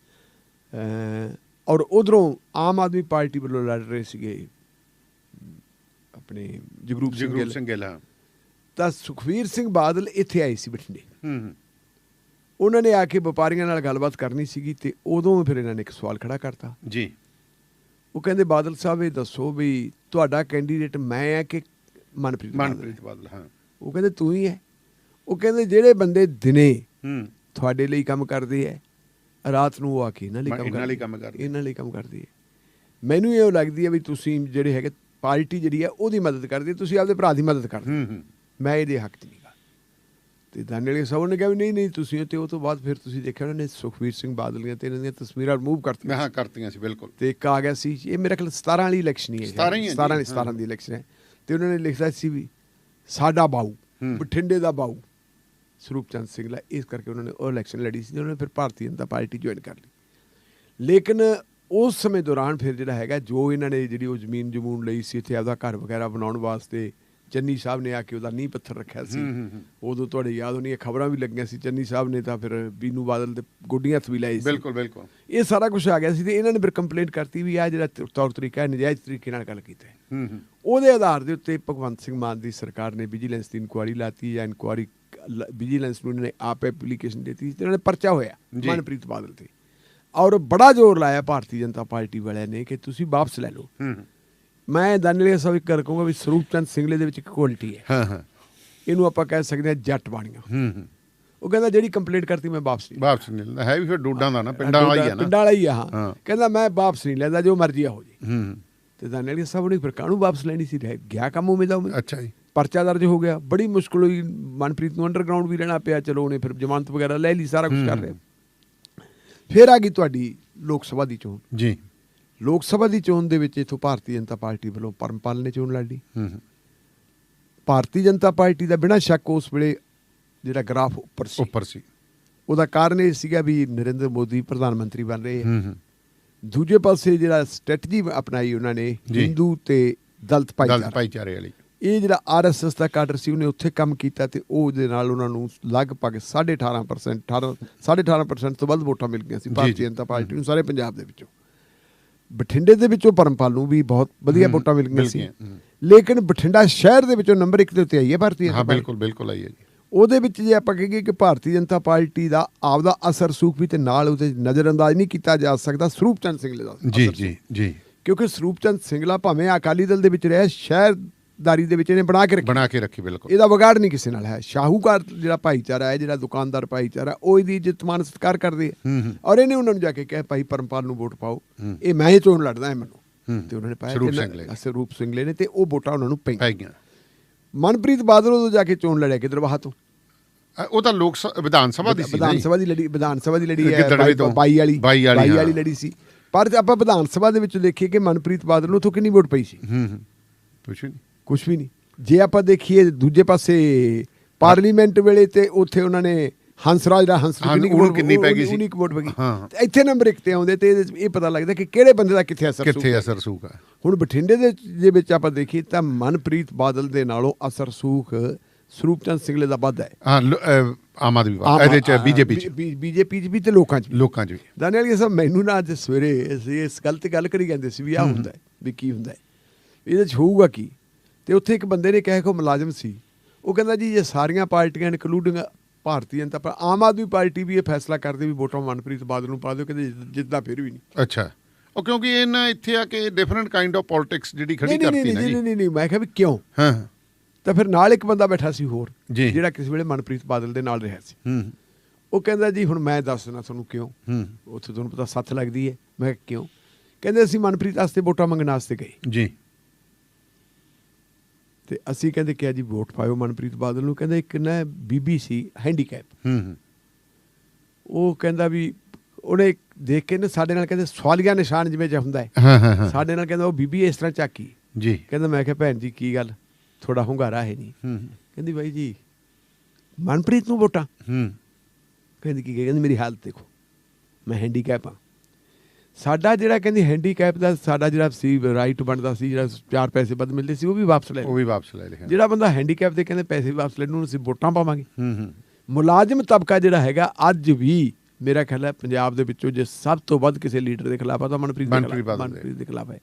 ਔਰ ਉਧਰੋਂ ਆਮ ਆਦਮੀ ਪਾਰਟੀ ਵੱਲੋਂ ਲੜ ਰਹੇ ਸੀਗੇ ਆਪਣੇ ਜਗਰੂਪ ਸਿੰਘ ਗਿੱਲ ਤਾਂ ਸੁਖਵੀਰ ਸਿੰਘ ਬਾਦਲ ਇੱਥੇ ਆਏ ਸੀ ਬਠਿੰਡੇ। ਹੂੰ ਉਹਨਾਂ ਨੇ ਆ ਕੇ ਵਪਾਰੀਆਂ ਨਾਲ ਗੱਲਬਾਤ ਕਰਨੀ ਸੀਗੀ ਤੇ ਉਦੋਂ ਫਿਰ ਇਹਨਾਂ ਨੇ ਇੱਕ ਸਵਾਲ ਖੜਾ ਕਰਤਾ। ਜੀ। ਉਹ ਕਹਿੰਦੇ ਬਾਦਲ ਸਾਹਿਬ ਇਹ ਦੱਸੋ ਵੀ ਤੁਹਾਡਾ ਕੈਂਡੀਡੇਟ ਮੈਂ ਆ ਕਿ ਮਨਪ੍ਰੀਤ? ਮਨਪ੍ਰੀਤ ਬਾਦਲ ਹਾਂ। ਉਹ ਕਹਿੰਦੇ ਤੂੰ ਹੀ ਹੈ। ਉਹ ਕਹਿੰਦੇ ਜਿਹੜੇ ਬੰਦੇ ਦਿਨੇ ਹੂੰ। ਤੁਹਾਡੇ ਲਈ ਕੰਮ ਕਰਦੇ ਐ ਰਾਤ ਨੂੰ ਉਹ ਆ ਕੇ ਇਹਨਾਂ ਲਈ ਕੰਮ ਇਹਨਾਂ ਲਈ ਕਰਦੇ ਕੰਮ ਕਰਦੇ। ਇਹਨਾਂ ਲਈ ਕੰਮ ਕਰਦੇ ਐ ਮੈਨੂੰ ਇਹ ਲੱਗਦੀ ਹੈ ਵੀ ਤੁਸੀਂ ਜਿਹੜੇ ਹੈਗੇ ਪਾਰਟੀ ਜਿਹੜੀ ਹੈ ਉਹਦੀ ਮਦਦ ਕਰਦੇ ਤੁਸੀਂ ਆਪਦੇ ਭਰਾ ਦੀ ਮਦਦ ਕਰਦੇ। ਹੂੰ ਹੂੰ। ਮੈਂ ਇਹਦੇ ਹੱਕ 'ਚ ਨਹੀਂਗਾ ਤੇ ਦਾਨੇਲੇ ਸਾਹਿਬ ਨੇ ਕਿਹਾ ਵੀ ਨਹੀਂ ਨਹੀਂ ਤੁਸੀਂ ਤੇ ਉਹ ਤੋਂ ਬਾਅਦ ਫਿਰ ਤੁਸੀਂ ਦੇਖਿਆ ਉਹਨਾਂ ਨੇ ਸੁਖਵੀਰ ਸਿੰਘ ਬਾਦਲ ਦੀਆਂ ਤੇ ਇਹਨਾਂ ਦੀਆਂ ਤਸਵੀਰਾਂ ਰਿਮੂਵ ਮੈਂ ਕਰਤੀਆਂ ਹਾਂ ਕਰਤੀਆਂ ਸੀ ਬਿਲਕੁਲ। ਤੇ ਇੱਕ ਆ ਗਿਆ ਸੀ ਇਹ ਮੇਰੇ ਖਿਆਲ 17 ਵਾਲੀ ਇਲੈਕਸ਼ਨ ਹੀ ਹੈ। 17 ਹੀ ਹੈ ਜੀ, 17 ਹਾਂ। 17 ਦੀ ਇਲੈਕਸ਼ਨ ਹੈ। ਤੇ ਉਹਨਾਂ ਨੇ ਲਿਖਿਆ ਸੀ ਵੀ ਸਾਡਾ ਬਾਊ ਹੂੰ। ਬਠਿੰਡੇ ਦਾ ਬਾਊ ਸਰੂਪ ਚੰਦ ਸਿੰਘਲਾ ਇਸ ਕਰਕੇ ਉਹਨਾਂ ਨੇ ਉਹ ਇਲੈਕਸ਼ਨ ਲੜੀ ਸੀ ਤੇ ਉਹਨਾਂ ਨੇ ਫਿਰ ਭਾਰਤੀ ਜਨਤਾ ਪਾਰਟੀ ਜੁਆਇਨ ਕਰ ਲਈ। ਲੇਕਿਨ ਉਸ ਸਮੇਂ ਦੌਰਾਨ ਫਿਰ ਜਿਹੜਾ ਹੈਗਾ ਜੋ ਇਹਨਾਂ ਨੇ ਜਿਹੜੀ ਉਹ ਜ਼ਮੀਨ ਜਮੂਨ ਲਈ ਸੀ ਇੱਥੇ ਆਪਦਾ ਘਰ ਵਗੈਰਾ ਬਣਾਉਣ ਵਾਸਤੇ ਚੰਨੀ ਸਾਹਿਬ ਨੇ ਆ ਕੇ ਉਹਦਾ ਨੀਂਹ ਪੱਥਰ ਰੱਖਿਆ ਸੀ। ਉਦੋਂ ਤੁਹਾਡੇ ਯਾਦ ਹੋਣੀ ਖਬਰਾਂ ਵੀ ਲੱਗੀਆਂ ਸੀ ਚੰਨੀ ਸਾਹਿਬ ਨੇ ਤਾਂ ਫਿਰ ਬੀਨੂ ਬਾਦਲ ਦੇ ਗੋਡੀਆਂ ਹੱਥ ਵੀ ਲਾਏ ਸੀ। ਬਿਲਕੁਲ ਬਿਲਕੁਲ। ਇਹ ਸਾਰਾ ਕੁਝ ਆ ਗਿਆ ਸੀ ਤੇ ਇਹਨਾਂ ਨੇ ਫਿਰ ਕੰਪਲੇਂਟ ਕਰਤੀ ਵੀ ਆ ਜਿਹੜਾ ਤੌਰ ਤਰੀਕਾ ਨਜਾਇਜ਼ ਤਰੀਕੇ ਨਾਲ ਗੱਲ ਕੀਤਾ। ਹੈ ਉਹਦੇ ਆਧਾਰ ਦੇ ਉੱਤੇ ਭਗਵੰਤ ਸਿੰਘ ਮਾਨ ਦੀ ਸਰਕਾਰ ਨੇ ਵਿਜੀਲੈਂਸ ਦੀ ਇਨਕੁਆਰੀ ਲਾਤੀ ਜਾਂ ਇਨਕੁਆਰੀ ਵਿਜੀਲੈਂਸ ਨੂੰ ਨੇ ਆਪ ਐਪਲੀਕੇਸ਼ਨ ਦਿੱਤੀ ਤੇ ਇਹਨਾਂ ਨੇ ਪਰਚਾ ਹੋਇਆ। ਮਨਪ੍ਰੀਤ ਬਾਦਲ ਤੇ। ਔਰ ਬੜਾ ਜ਼ੋਰ ਲਾਇਆ ਭਾਰਤੀ ਜਨਤਾ ਪਾਰਟੀ ਵਾਲਿਆਂ ਨੇ ਕਿ ਤੁਸੀਂ ਵਾਪਸ ਲੈ ਲਓ। ਮੈਂ ਦਾਨਲੇ ਸਾਹਿਬ ਇੱਕ ਗੱਲ ਕਹੂੰਗਾ ਵੀ ਸਰੂਪ ਚੰਦ ਸਿੰਗਲੇ ਦੇ ਵਿੱਚ ਇੱਕ ਕੁਆਲਿਟੀ ਹੈ। ਹਾਂ ਹਾਂ। ਇਹਨੂੰ ਆਪਾਂ ਕਹਿ ਸਕਦੇ ਹਾਂ ਜੱਟ ਬਾਣੀਆਂ। ਹੂੰ ਹੂੰ। ਉਹ ਕਹਿੰਦਾ ਜਿਹੜੀ ਕੰਪਲੇਂਟ ਕਰਤੀ ਮੈਂ ਵਾਪਸ ਨਹੀਂ ਵਾਪਸ ਨਹੀਂ ਲੈਂਦਾ। ਹੈ ਵੀ ਫਿਰ ਡੋਡਾਂ ਦਾ ਨਾ ਪਿੰਡਾਂ ਵਾਲਾ ਹੀ ਆ ਨਾ। ਪਿੰਡਾਂ ਵਾਲਾ ਹੀ ਆ ਹਾਂ। ਹਾਂ। ਕਹਿੰਦਾ ਮੈਂ ਵਾਪਸ ਨਹੀਂ ਲੈਂਦਾ ਜੋ ਮਰਜ਼ੀ ਆ ਹੋ ਜੀ। ਹੂੰ ਹੂੰ। ਤੇ ਦਾਨੇਲੀ ਸਾਹਿਬ ਨੇ ਫਿਰ ਕਾਹਨੂੰ ਵਾਪਸ ਲੈਣੀ ਸੀ? ਰਹਿ ਗਿਆ ਕੰਮ ਉਵੇਂ ਦਾ ਉਵੇਂ। ਅੱਛਾ ਜੀ। ਪਰਚਾ ਦਰਜ ਹੋ ਗਿਆ। ਬੜੀ ਮੁਸ਼ਕਲ ਹੋਈ। ਮਨਪ੍ਰੀਤ ਨੂੰ ਅੰਡਰਗਰਾਉਂਡ ਵੀ ਰਹਿਣਾ ਪਿਆ। ਚਲੋ ਉਹਨੇ ਫਿਰ ਜ਼ਮਾਨਤ ਵਗੈਰਾ ਲੈ ਲਈ ਸਾਰਾ ਕੁਝ ਕਰ ਹੂੰ। ਰਿਹਾ ਫਿਰ ਆ ਗਈ ਤੁਹਾਡੀ ਲੋਕ ਸਭਾ ਦੀ ਚੋਣ। ਜੀ। ਲੋਕ ਸਭਾ ਦੀ ਚੋਣ ਦੇ ਵਿੱਚ ਇਥੋਂ ਭਾਰਤੀ ਜਨਤਾ ਪਾਰਟੀ ਵੱਲੋਂ ਪਰਮਪਾਲ ਨੇ ਚੋਣ ਲੜੀ। ਭਾਰਤੀ ਜਨਤਾ ਪਾਰਟੀ ਦਾ ਬਿਨਾਂ ਸ਼ੱਕ ਉਸ ਵੇਲੇ ਜਿਹੜਾ ਗ੍ਰਾਫ ਉੱਪਰ ਸੀ। ਉੱਪਰ ਸੀ। ਉਹਦਾ ਕਾਰਨ ਇਹ ਸੀਗਾ ਵੀ ਨਰਿੰਦਰ ਮੋਦੀ ਪ੍ਰਧਾਨ ਮੰਤਰੀ ਬਣ ਰਹੇ ਹੂੰ ਦੂਜੇ ਪਾਸੇ ਜਿਹੜਾ ਸਟ੍ਰੈਟਜੀ ਅਪਣਾਈ ਉਹਨਾਂ ਨੇ। ਹਿੰਦੂ ਤੇ ਦਲਿਤ ਭਾਈਚਾਰਾ। ਵਾਲੀ। ਇਹ ਜਿਹੜਾ ਆਰਐਸਐਸ ਦਾ ਕਾਡਰ ਸੀ ਉਹਨੇ ਉੱਥੇ ਕੰਮ ਕੀਤਾ ਤੇ ਉਹਦੇ ਨਾਲ ਉਹਨਾਂ ਨੂੰ ਲਗਭਗ 18.5% 18 18.5% ਤੋਂ ਵੱਧ ਵੋਟਾਂ ਮਿਲ ਗਈਆਂ ਸੀ ਭਾਰਤੀ। ਜਨਤਾ ਪਾਰਟੀ ਨੂੰ ਸਾਰੇ ਪੰਜਾਬ ਦੇ ਵਿੱਚੋਂ। ਬਠਿੰਡੇ ਦੇ ਵਿੱਚੋਂ ਪਰਮਪਾਲ ਨੂੰ ਵੀ ਬਹੁਤ ਵਧੀਆ ਵੋਟਾਂ ਮਿਲ ਗਈਆਂ ਸੀ। ਲੇਕਿਨ ਬਠਿੰਡਾ ਸ਼ਹਿਰ ਦੇ ਵਿੱਚੋਂ ਨੰਬਰ 1 ਦੇ ਉੱਤੇ ਆਈ ਹੈ ਭਾਰਤੀ ਜਨਤਾ ਹਾਂ। ਬਿਲਕੁਲ ਬਿਲਕੁਲ ਆਈ ਹੈ ਜੀ ਉਹਦੇ ਵਿੱਚ ਜੇ ਆਪਾਂ ਕਹੀਏ ਕਿ ਭਾਰਤੀ ਜਨਤਾ ਪਾਰਟੀ ਦਾ ਆਪਦਾ ਅਸਰ ਸੂਖ ਵੀ ਤੇ ਨਾਲ ਉਹਦੇ ਨਜ਼ਰਅੰਦਾਜ਼ ਨਹੀਂ ਕੀਤਾ ਜਾ ਸਕਦਾ ਸਰੂਪ ਚੰਦ ਸਿੰਘਲੇ ਦਾ ਜੀ ਜੀ ਜੀ ਕਿਉਂਕਿ ਸਰੂਪ ਚੰਦ ਸਿੰਘਲਾ ਭਾਵੇਂ ਅਕਾਲੀ ਦਲ ਦੇ ਵਿੱਚ ਰਿਹਾ ਸ਼ਹਿਰਦਾਰੀ ਦੇ ਵਿੱਚ ਇਹਨੇ ਬਣਾ ਕੇ ਰੱਖੀ। ਬਣਾ ਕੇ ਰੱਖੀ ਬਿਲਕੁਲ। ਇਹਦਾ ਵਿਗਾੜ ਨਹੀਂ ਕਿਸੇ ਨਾਲ ਹੈ। ਸ਼ਾਹੂਕਾਰ ਜਿਹੜਾ ਭਾਈਚਾਰਾ ਹੈ ਜਿਹੜਾ ਦੁਕਾਨਦਾਰ ਭਾਈਚਾਰਾ ਉਹ ਇਹਦੀ ਇੱਜ਼ਤ ਮਾਨ ਸਤਿਕਾਰ ਕਰਦੇ ਆ। ਔਰ ਇਹਨੇ ਉਹਨਾਂ ਨੂੰ ਜਾ ਕੇ ਕਿਹਾ ਭਾਈ ਪਰਮਪਾਲ ਨੂੰ ਵੋਟ ਪਾਓ। ਇਹ ਮੈਂ ਹੀ ਚੋਣ ਲੜਦਾ ਹਾਂ ਮੈਨੂੰ। ਤੇ ਉਹਨਾਂ ਨੇ ਪਾਇਆ ਸਰੂਪ ਤੇ ਸਿੰਘਲੇ ਨੇ। ਤੇ ਉਹ ਵੋਟਾਂ ਉਹਨਾਂ ਨੂੰ ਪਈਆਂ। ਮਨਪ੍ਰੀਤ ਬਾਦਲ ਉਦੋਂ ਜਾ ਕੇ ਚੋਣ ਲੜਿਆ ਕਿਦਰਵਾਹ ਤੋਂ? ਉਹ ਤਾਂ ਲੋਕ ਵਿਧਾਨ ਸਭਾ ਦੀ ਸੀ ਵਿਧਾਨ। ਸਭਾ ਦੀ ਲੜੀ ਵਿਧਾਨ ਸਭਾ ਦੀ ਲੜੀ ਹੈ ਗਿੱਦੜਵੇ ਤੋਂ। 22 ਵਾਲੀ। 22 ਵਾਲੀ, ਲੜੀ ਸੀ। ਪਰ ਆਪਾਂ ਵਿਧਾਨ ਸਭਾ ਦੇ ਵਿੱਚ ਦੇਖੀਏ ਕਿ ਮਨਪ੍ਰੀਤ ਬਾਦਲ ਨੂੰ ਉੱਥੋਂ ਕਿੰਨੀ ਵੋਟ ਪਈ ਸੀ? ਹੂੰ ਹੂੰ। ਪੁੱਛੋ ਨਹੀਂ ਕੁਝ ਵੀ ਨਹੀਂ। ਜੇ ਆਪਾਂ ਦੇਖੀਏ ਦੂਜੇ ਪਾਸੇ ਪਾਰਲੀਮੈਂਟ ਵੇਲੇ ਤੇ ਉੱਥੇ ਉਹਨਾਂ ਨੇ ਹੰਸਰਾਜ ਦਾ ਹੰਸ ਹਾਂ, ਕਿੰਨੀ ਪੈ ਗਈ ਸੀ? ਉਨੀ ਕੁ ਵੋਟ ਪੈ ਗਈ। ਹਾਂ। ਇੱਥੇ ਨੰਬਰ 1 ਤੇ ਆਉਂਦੇ ਤੇ ਇਹ ਪਤਾ ਲੱਗਦਾ ਕਿ ਕਿਹੜੇ ਬੰਦੇ ਦਾ ਕਿੱਥੇ ਅਸਰ ਕਿੱਥੇ ਸੂਖ ਅਸਰ ਸੂਗਾ ਹੁਣ ਬਠਿੰਡੇ ਦੇ ਦੇ ਵਿੱਚ ਆਪਾਂ ਦੇਖੀਏ ਤਾਂ ਮਨਪ੍ਰੀਤ ਬਾਦਲ ਦੇ ਨਾਲੋਂ ਅਸਰ ਸੂਖ ਸਰੂਪ ਚੰਦ ਸਿੰਘਲੇ ਦਾ ਵੱਧ ਹੈ। ਹਾਂ ਆਮ ਆਦਮੀ ਪਾਰਟੀ ਇਹਦੇ ਚ ਬੀਜੇਪੀ ਚ। ਬੀਜੇਪੀ ਚ ਵੀ ਤੇ ਲੋਕਾਂ ਚ ਲੋਕਾਂ ਚ ਵੀ। ਦਾਨਿਆਲ ਸਾਹਿਬ ਮੈਨੂੰ ਨਾ ਅੱਜ ਸਵੇਰੇ ਅਸੀਂ ਇਸ ਗੱਲ ਤੇ ਗੱਲ ਕਰੀ ਜਾਂਦੇ ਸੀ ਵੀ ਆ ਹੁੰਦਾ ਹੈ, ਵੀ ਕੀ ਹੁੰਦਾ ਹੈ। ਇਹਦੇ ਚ ਹੋਊਗਾ ਕੀ? ਤੇ ਉੱਥੇ ਇੱਕ ਬੰਦੇ ਨੇ ਕਿਹਾ ਕੋ ਮੁਲਾਜ਼ਮ ਸੀ। ਉਹ ਕਹਿੰਦਾ ਜੀ ਇਹ ਸਾਰੀਆਂ ਪਾਰਟੀਆਂ ਇਨਕਲੂਡਿੰਗ ਭਾਰਤੀ ਜਨਤਾ ਪਰ ਆਮ ਆਦਮੀ ਪਾਰਟੀ ਵੀ ਇਹ ਫੈਸਲਾ ਕਰਦੀ ਵੀ ਵੋਟਾਂ ਮਨਪ੍ਰੀਤ ਬਾਦਲ ਨੂੰ ਪਾ ਦਿਓ ਕਹਿੰਦੇ ਜਿੱਦਾਂ ਫਿਰ ਵੀ ਨਹੀਂ। ਅੱਛਾ। ਉਹ ਕਿਉਂਕਿ ਇਹਨਾਂ ਇੱਥੇ ਆ ਕੇ ਡਿਫਰੈਂਟ ਕਾਈਂਡ ਆਫ ਪੋਲਿਟਿਕਸ ਜਿਹੜੀ ਖੜੀ ਨਹੀਂ ਨਹੀਂ ਕਰਤੀ ਨਹੀਂ ਜੀ। ਨਹੀਂ ਨਹੀਂ ਮੈਂ ਕਿਹਾ ਵੀ ਕਿਉਂ? ਹਾਂ। ਤਾਂ ਫਿਰ ਨਾਲ ਇੱਕ ਬੰਦਾ ਬੈਠਾ ਸੀ ਹੋਰ। ਜਿਹੜਾ ਕਿਸੇ ਵੇਲੇ ਮਨਪ੍ਰੀਤ ਬਾਦਲ ਦੇ ਨਾਲ ਰਿਹਾ ਸੀ। ਹੂੰ। ਉਹ ਕਹਿੰਦਾ ਜੀ ਹੁਣ ਮੈਂ ਦੱਸਣਾ ਤੁਹਾਨੂੰ ਕਿਉਂ? ਹੂੰ। ਉੱਥੇ ਤੁਹਾਨੂੰ ਪਤਾ ਸੱਥ ਲੱਗਦੀ ਹੈ। ਮੈਂ ਕਿਉਂ? ਕਹਿੰਦੇ ਅਸੀਂ ਮਨਪ੍ਰੀਤ ਵਾਸਤੇ ਵੋਟਾਂ ਮੰਗਣ ਵਾਸਤੇ ਗਏ। ਜੀ। ਤੇ ਅਸੀਂ ਕਹਿੰਦੇ ਕਿਹਾ ਜੀ ਵੋਟ ਪਾਇਓ ਮਨਪ੍ਰੀਤ ਬਾਦਲ ਨੂੰ। ਕਹਿੰਦਾ ਇੱਕ ਨਾ ਬੀਬੀ ਸੀ ਹੈਂਡੀਕੈਪ। ਹੂੰ ਹੂੰ। ਉਹ ਕਹਿੰਦਾ ਵੀ ਉਹਨੇ ਦੇਖ ਕੇ ਨਾ ਸਾਡੇ ਨਾਲ ਕਹਿੰਦੇ ਸਵਾਲੀਆ ਨਿਸ਼ਾਨ ਜਿਵੇਂ ਜਿਹਾ ਹੁੰਦਾ ਹੈ। ਹਾਂ ਹਾਂ ਹਾਂ। ਸਾਡੇ ਨਾਲ ਕਹਿੰਦਾ ਉਹ ਬੀਬੀ ਇਸ ਤਰ੍ਹਾਂ ਝਾਕੀ। ਜੀ। ਕਹਿੰਦਾ ਮੈਂ ਕਿਹਾ ਭੈਣ ਜੀ ਕੀ ਗੱਲ? ਥੋੜਾ ਹੁੰਗਾਰਾ ਹੈ ਨਹੀਂ। ਹੂੰ ਕਹਿੰਦੀ ਬਾਈ ਜੀ ਮਨਪ੍ਰੀਤ ਨੂੰ ਵੋਟਾਂ। ਹੂੰ। ਕਹਿੰਦੀ ਕੀ ਕਹਿੰਦੀ ਮੇਰੀ ਹਾਲਤ ਦੇਖੋ। ਮੈਂ ਹੈਂਡੀਕੈਪ ਆ ਸਾਡਾ ਜਿਹੜਾ ਕਹਿੰਦੀ ਹੈਂਡੀਕੈਪ ਦਾ ਸਾਡਾ ਜਿਹੜਾ ਸੀ ਰਾਈਟ ਬਣਦਾ ਸੀ ਜਿਹੜਾ ਚਾਰ ਪੈਸੇ ਵੱਧ ਮਿਲਦੇ ਸੀ ਉਹ ਵੀ ਵਾਪਸ ਲੈ ਉਹ ਵੀ ਵਾਪਸ ਲੈ ਲਿਆ ਜਿਹੜਾ ਬੰਦਾ ਹੈਂਡੀਕੈਪ ਦੇ ਕਹਿੰਦੇ ਪੈਸੇ ਵਾਪਸ ਲੈਣ ਨੂੰ ਅਸੀਂ ਵੋਟਾਂ ਪਾਵਾਂਗੇ। ਹੂੰ ਹੂੰ। ਮੁਲਾਜ਼ਮ ਤਬਕਾ ਜਿਹੜਾ ਹੈਗਾ ਅੱਜ ਵੀ ਮੇਰਾ ਖਿਆਲ ਹੈ ਪੰਜਾਬ ਦੇ ਵਿੱਚੋਂ ਜੇ ਸਭ ਤੋਂ ਵੱਧ ਕਿਸੇ ਲੀਡਰ ਦੇ ਖਿਲਾਫ ਆ ਤਾਂ ਮਨਪ੍ਰੀਤ ਦੇ ਮਨਪ੍ਰੀਤ ਦੇ। ਮਨਪ੍ਰੀਤ ਦੇ ਖਿਲਾਫ ਹੈ।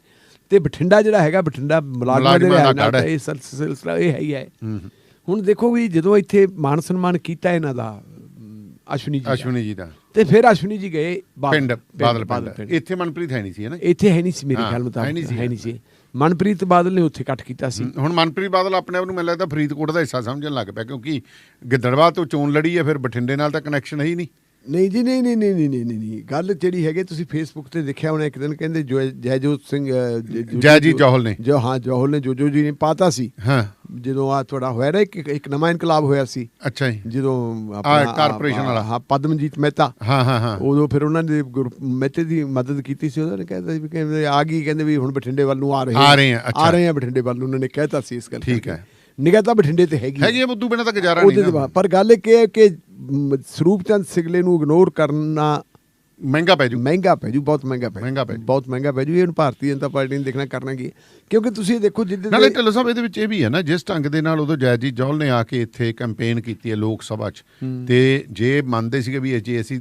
ਤੇ ਬਠਿੰਡਾ ਜਿਹੜਾ ਹੈਗਾ ਬਠਿੰਡਾ ਮੁਲਾਜ਼ਮਾਂ ਦੇ ਨਾਲ। ਇਹ ਸਿਲ- ਸਿਲਸਿਲਾ ਇਹ ਹੈ ਹੀ ਹੈ। ਹੁਣ ਦੇਖੋ ਵੀ ਜਦੋਂ ਇੱਥੇ ਮਾਨ ਸਨਮਾਨ ਕੀਤਾ ਇਹਨਾਂ ਦਾ ਅਸ਼ਵਨੀ ਜੀ ਅਸ਼ਵਨੀ ਜੀ ਦਾ। ਤੇ ਫਿਰ ਅਸ਼ਵਨੀ ਜੀ ਗਏ ਪਿੰਡ ਬਾਦਲ ਪਿੰਡ। ਇੱਥੇ ਮਨਪ੍ਰੀਤ ਹੈ ਨਹੀਂ ਸੀ ਹੈ ਨਾ ਇੱਥੇ ਹੈ ਨਹੀਂ ਸੀ ਮੇਰੇ ਖਿਆਲ ਮੁਤਾਬਕ। ਹੈ ਨਹੀਂ ਸੀ ਮਨਪ੍ਰੀਤ ਬਾਦਲ ਨੇ ਉੱਥੇ ਕੱਟ ਕੀਤਾ ਸੀ। ਹੁਣ ਮਨਪ੍ਰੀਤ ਬਾਦਲ ਆਪਣੇ ਆਪ ਨੂੰ ਮੈਨੂੰ ਲੱਗਦਾ ਫਰੀਦਕੋਟ ਦਾ ਹਿੱਸਾ ਸਮਝਣ ਲੱਗ ਪਿਆ ਕਿਉਂਕਿ ਗਿੱਦੜਵਾ ਤੋਂ ਚੋਣ ਲੜੀ ਹੈ ਫਿਰ ਬਠਿੰਡੇ ਨਾਲ ਤਾਂ ਕਨੈਕਸ਼ਨ ਹੈ ਹੀ ਨਹੀਂ। ਨਹੀਂ ਜੀ ਨਹੀਂ ਨਹੀਂ ਨਹੀਂ ਨਹੀਂ ਨਹੀਂ ਗੱਲ ਜਿਹੜੀ ਹੈਗੀ ਤੁਸੀਂ ਫੇਸਬੁੱਕ ਤੇ ਦੇਖਿਆ ਹੋਣਾ ਇੱਕ ਦਿਨ ਕਹਿੰਦੇ ਜੈਜੋਤ ਸਿੰਘ ਅ, ਜ- ਜੋ- ਜੈਜੀਤ ਜੋ- ਜੌਹਲ ਨੇ। ਜੋ ਹਾਂ ਜੋਹਲ ਨੇ ਜੋ ਜੋ ਨੇ ਪਾਤਾ ਸੀ ਹਾਂ ਜਦੋਂ ਆ ਤੁਹਾਡਾ ਹੋਇਆ ਨਾ ਇੱਕ ਇੱਕ ਨਵਾਂ ਇਨਕਲਾਬ ਹੋਇਆ ਸੀ ਅੱਛਾ ਜੀ ਜਦੋਂ ਕਾਰਪੋਰੇਸ਼ਨ ਵਾਲਾ। ਹਾਂ ਪਦਮਜੀਤ ਮਹਿਤਾ ਹਾਂ ਹਾਂ ਹਾਂ ਉਦੋਂ ਫਿਰ ਉਹਨਾਂ ਨੇ ਮਹਿਤੇ ਦੀ ਮਦਦ ਕੀਤੀ ਸੀ ਉਹਨਾਂ ਨੇ ਕਹਿੰਦਾ ਸੀ ਵੀ ਕਹਿੰਦੇ ਆ ਗਈ ਕਹਿੰਦੇ ਵੀ ਹੁਣ ਬਠਿੰਡੇ ਵੱਲ ਨੂੰ ਆ ਰਹੇ ਆ ਰਹੇ ਆ। ਆ ਰਹੇ ਆ ਬਠਿੰਡੇ ਵੱਲ ਨੂੰ ਉਹਨਾਂ ਨੇ ਕਹਿਤਾ ਸੀ ਇਸ ਗੱਲ ਠੀਕ। ਹੈ। ਨਿਗਾਹ ਤਾਂ ਬਠਿੰਡੇ ਤੇ ਹੈਗੀ ਹੈਗੀ ਬੁੱਧੂ ਬਿਨਾਂ ਤਾਂ ਗੁਜ਼ਾਰਾ ਉਹਦੇ ਨਹੀਂ ਬਾਅਦ- ਪਰ ਗੱਲ ਇਹ ਹੈ ਕਿ ਸਰੂਪ ਚੰਦ ਸਿਗਲੇ ਨੂੰ ਇਗਨੋਰ ਕਰਨਾ ਮਹਿੰਗਾ ਪੈ ਜੂ। ਮਹਿੰਗਾ ਪੈ ਜੂ ਬਹੁਤ ਮਹਿੰਗਾ ਪੈ ਮਹਿੰਗਾ ਪੈ। ਬਹੁਤ ਮਹਿੰਗਾ ਪੈ ਜੂ। ਇਹ ਹੁਣ ਭਾਰਤੀ ਜਨਤਾ ਪਾਰਟੀ ਨੇ ਦੇਖਣਾ ਕਰਨਾ ਕੀ। ਕਿਉਂਕਿ ਤੁਸੀਂ ਦੇਖੋ ਜਿੱਦ ਨਾਲੇ ਢਿੱਲੋਂ ਸਾਹਿਬ ਇਹਦੇ ਵਿੱਚ ਇਹ ਵੀ ਹੈ ਨਾ ਜਿਸ ਢੰਗ ਦੇ ਨਾਲ ਉਦੋਂ ਜੈਜੀਤ ਜੌਲ ਨੇ ਆ ਕੇ ਇੱਥੇ ਕੈਂਪੇਨ ਕੀਤੀ ਹੈ ਲੋਕ ਸਭਾ 'ਚ। ਤੇ ਜੇ ਮੰਨਦੇ ਸੀਗੇ ਵੀ ਜੇ ਅਸੀਂ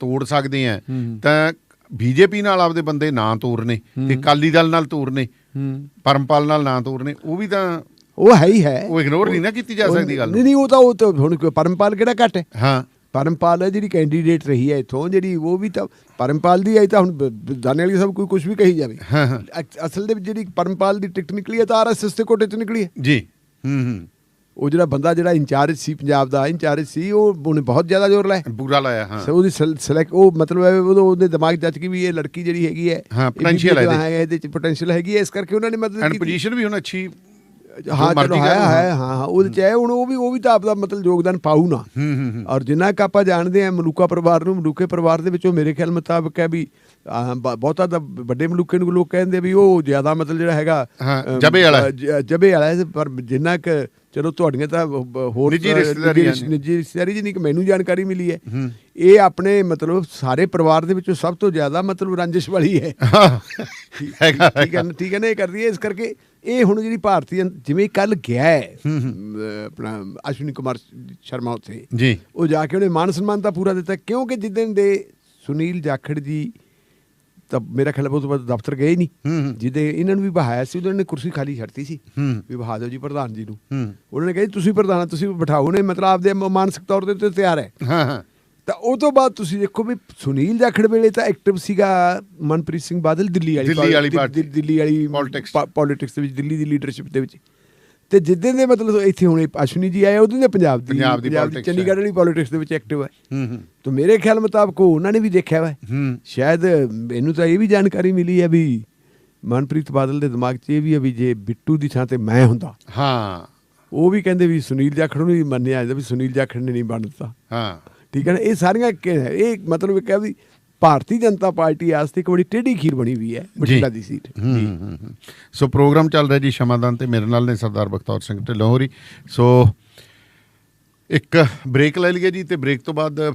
ਤੋੜ ਸਕਦੇ ਆ ਤਾਂ ਬੀਜੇਪੀ ਨਾਲ ਆਪਦੇ ਬੰਦੇ ਨਾ ਤੋਰਨੇ ਤੇ ਕਾਲੀ ਦਲ ਨਾਲ ਤੋਰਨੇ ਪਰਮਪਾਲ ਨਾਲ ਨਾ ਤੋਰਨੇ ਉਹ ਵੀ ਤਾਂ ਉਹ ਹੈ ਹੀ ਹੈ। ਉਹ ਇਗਨੋਰ ਨਹੀਂ ਨਾ ਕੀਤੀ ਜਾ ਸਕਦੀ ਗੱਲ ਨਹੀਂ ਨਹੀਂ ਉਹ ਤਾਂ ਉਹ ਤਾਂ ਹੁਣ ਪਰਮਪਾਲ ਕਿਹੜਾ ਘੱਟ ਹੈ? ਹਾਂ। ਪਰਮਪਾਲ ਹੈ ਜਿਹੜੀ ਕੈਂਡੀਡੇਟ ਰਹੀ ਹੈ ਇਥੋਂ ਜਿਹੜੀ ਉਹ ਵੀ ਤਾਂ ਪਰਮਪਾਲ ਦੀ ਆਈ ਤਾਂ ਹੁਣ ਦਾਨੇ ਵਾਲੀ ਸਭ ਕੋਈ ਕੁਝ ਵੀ ਕਹੀ ਜਾਵੇ। ਹਾਂ ਹਾਂ। ਅਕ- ਅਸਲ ਦੇ ਵਿੱਚ ਜਿਹੜੀ ਪਰਮਪਾਲ ਦੀ ਟਿਕਟ ਨਿਕਲੀ ਹੈ ਤਾਂ ਆਰਐਸਐਸ ਦੇ ਕੋਟੇ ਚ ਨਿਕਲੀ ਹੈ। ਜੀ। ਹੂੰ ਹੂੰ। ਉਹ ਜਿਹੜਾ ਬੰਦਾ ਜਿਹੜਾ ਇੰਚਾਰਜ ਸੀ ਪੰਜਾਬ ਦਾ ਇੰਚਾਰਜ ਸੀ ਉਹ ਉਹਨੇ ਬਹੁਤ ਜ਼ਿਆਦਾ ਜ਼ੋਰ ਲਾਇਆ। ਬੁਰਾ ਲਾਇਆ ਹਾਂ। ਸੋ ਉਹਦੀ ਸਿਲੈਕਟ ਉਹ ਮਤਲਬ ਹੈ ਉਹਦੇ ਉਹਦੇ ਦਿਮਾਗ ਜੱਜ ਕਿ ਵੀ ਇਹ ਲੜਕੀ ਜਿਹੜੀ ਹੈਗੀ ਹੈ ਹਾਂ, potential ਹੈ ਇਹਦੇ 'ਚ। ਪੋਟੈਂਸ਼ੀਅਲ ਹੈਗੀ ਹੈ ਇਸ ਕਰਕੇ ਉਹਨਾਂ ਨੇ ਮਦਦ ਐਂਡ ਕੀਤੀ। ਪੋਜੀਸ਼ਨ ਵੀ ਹੁਣ ਅੱਛੀ ਹਾਂ ਚਲੋ ਹੈ ਹੈ ਹਾਂ। ਹਾਂ ਉਹਦੇ ਚ ਹੈ ਹੁਣ ਉਹ ਵੀ ਉਹ ਵੀ ਤਾਂ ਆਪਦਾ ਮਤਲਬ ਯੋਗਦਾਨ ਪਾਊ ਨਾ। ਹੂੰ ਹੂੰ ਹੂੰ। ਔਰ ਜਿੰਨਾ ਕੁ ਆਪਾਂ ਜਾਣਦੇ ਆ ਮਲੂਕਾ ਪਰਿਵਾਰ ਨੂੰ ਮਲੂਕੇ ਪਰਿਵਾਰ ਦੇ ਵਿੱਚੋਂ ਮੇਰੇ ਖਿਆਲ ਮੁਤਾਬਕ ਹੈ ਵੀ ਬਹੁਤਾ ਤਾਂ ਵੱਡੇ ਮਲੂਕੇ ਨੂੰ ਲੋਕ ਕਹਿੰਦੇ ਵੀ ਉਹ ਜ਼ਿਆਦਾ ਮਤਲਬ ਜਿਹੜਾ ਹੈਗਾ ਜਬੇ ਵਾਲਾ। ਜ- ਜਬੇ ਵਾਲਾ ਪਰ ਜਿੰਨਾ ਕੁ ਚਲੋ ਤੁਹਾਡੀਆਂ ਤਾਂ ਹੋਰ ਨਿੱਜੀ ਰਿਸ਼ਤੇਦਾਰੀ ਜਿੰਨੀ ਕਿ ਮੈਨੂੰ ਜਾਣਕਾਰੀ ਮਿਲੀ ਹੈ। ਇਹ ਆਪਣੇ ਮਤਲਬ ਸਾਰੇ ਪਰਿਵਾਰ ਦੇ ਵਿੱਚੋਂ ਸਭ ਤੋਂ ਜ਼ਿਆਦਾ ਮਤਲਬ ਰੰਜਿਸ਼ ਵਾਲੀ ਹੈ। ਠੀਕ ਹੈ ਠੀਕ ਹੈ ਨਾ ਇਹ ਕਰਦੀ ਹੈ ਇਸ ਕਰਕੇ। ਇਹ ਹੁਣ ਜਿਹੜੀ ਭਾਰਤੀ ਜਿਵੇਂ ਕੱਲ ਗਿਆ ਹੈ ਆਪਣਾ ਅਸ਼ਵਨੀ ਕੁਮਾਰ ਸ਼ਰਮਾ ਉੱਥੇ। ਜੀ। ਉਹ ਜਾ ਕੇ ਉਹਨੇ ਮਾਨ ਸਨਮਾਨ ਤਾਂ ਪੂਰਾ ਦਿੱਤਾ ਕਿਉਂਕਿ ਜਿੱਦਣ ਦੇ ਸੁਨੀਲ ਜਾਖੜ ਜੀ ਤਾਂ ਮੇਰਾ ਖਿਆਲ ਉਹ ਤੋਂ ਬਾਅਦ ਦਫ਼ਤਰ ਗਏ ਨਹੀਂ। ਜਿਹਦੇ ਇਹਨਾਂ ਨੂੰ ਵੀ ਬਹਾਇਆ ਸੀ ਉਹਨਾਂ ਨੇ ਕੁਰਸੀ ਖਾਲੀ ਛੱਡਤੀ ਸੀ। ਵੀ ਬਹਾ ਦਿਓ ਜੀ ਪ੍ਰਧਾਨ ਜੀ ਨੂੰ। ਉਹਨਾਂ ਨੇ ਕਿਹਾ ਤੁਸੀਂ ਪ੍ਰਧਾਨ ਤੁਸੀਂ ਬਿਠਾਓ ਨੇ ਮਤਲਬ ਆਪਦੇ ਮਾਨਸਿਕ ਤੌਰ ਉੱਤੇ ਤਿਆਰ ਹੈ। ਹਾਂ ਹਾਂ। ਤਾਂ ਉਹ ਤੋਂ ਬਾਅਦ ਤੁਸੀਂ ਦੇਖੋ ਵੀ ਸੁਨੀਲ ਜਾਖੜ ਵੇਲੇ ਤਾਂ ਐਕਟਿਵ ਸੀਗਾ ਮਨਪ੍ਰੀਤ ਸਿੰਘ ਬਾਦਲ ਦਿੱਲੀ ਵਾਲੀ ਦਿੱਲੀ ਵਾਲੀ ਦਿੱਲੀ- ਪਾਰਟੀ। ਦਿੱਲੀ ਵਾਲੀ। ਪੋਲਿਟਿਕਸ ਦੇ ਵਿੱਚ ਦਿੱਲੀ ਦੀ ਲੀਡਰਸ਼ਿਪ ਦੇ ਵਿੱਚ। ਤੇ ਜਿੱਦਾਂ ਦੇ ਮਤਲਬ ਇੱਥੇ ਹੁਣ ਅਸ਼ਵਨੀ ਜੀ ਆਏ ਉਦੋਂ ਦੇ ਪੰਜਾਬ ਦੀ ਪੰਜਾਬ ਦੀ politics ਚੰਡੀਗੜ੍ਹ ਵਾਲੀ ਪੋਲਿਟਿਕਸ ਦੇ ਵਿੱਚ ਐਕਟਿਵ ਹੈ। ਹੂੰ ਹੂੰ। ਤਾਂ ਮੇਰੇ ਖਿਆਲ ਮੁਤਾਬਕ ਉਹ ਉਹਨਾਂ ਨੇ ਵੀ ਦੇਖਿਆ ਵਾ। ਸ਼ਾਇਦ ਮੈਨੂੰ ਤਾਂ ਇਹ ਵੀ ਜਾਣਕਾਰੀ ਮਿਲੀ ਹੈ ਵੀ ਮਨਪ੍ਰੀਤ ਬਾਦਲ ਦੇ ਦਿਮਾਗ 'ਚ ਇਹ ਵੀ ਹੈ ਵੀ ਜੇ ਬਿੱਟੂ ਦੀ ਥਾਂ ਤੇ ਮੈਂ ਹੁੰਦਾ। ਹਾਂ। ਉਹ ਵੀ ਕਹਿੰਦੇ ਵੀ ਸੁਨੀਲ ਜਾਖੜ ਨੂੰ ਵੀ ਮੰਨਿਆ ਜਾਂਦਾ ਵੀ ਸੁਨੀਲ ਜਾਖੜ ਨੇ ਨਹੀਂ ਬਣ ਦਿੱਤਾ ਹਾਂ। ਠੀਕ ਹੈ ਨਾ? ਇਹ ਸਾਰੀਆਂ ਕਿ- ਇਹ ਮਤਲਬ ਇਹ ਕਹਿ ਵੀ ਭਾਰਤੀ ਜਨਤਾ ਪਾਰਟੀ ਆਸਤੇ ਇੱਕ ਬੜੀ ਟੇਢੀ ਖੀਰ ਬਣੀ ਹੋਈ ਹੈ ਬਠਿੰਡਾ ਦੀ ਸੀਟ। ਸੋ ਪ੍ਰੋਗਰਾਮ ਚੱਲ ਰਿਹਾ ਜੀ ਸ਼ਮਾਦਾਨ ਤੇ। ਮੇਰੇ ਨਾਲ ਨੇ ਸਰਦਾਰ ਬਖਤੌਰ ਸਿੰਘ ਢਿੱਲੋਂ ਹੋਰੀ। ਸੋ ਇੱਕ ਬ੍ਰੇਕ ਲੈ ਲਈਏ ਜੀ ਤੇ ਬ੍ਰੇਕ ਤੋਂ ਬਾਅਦ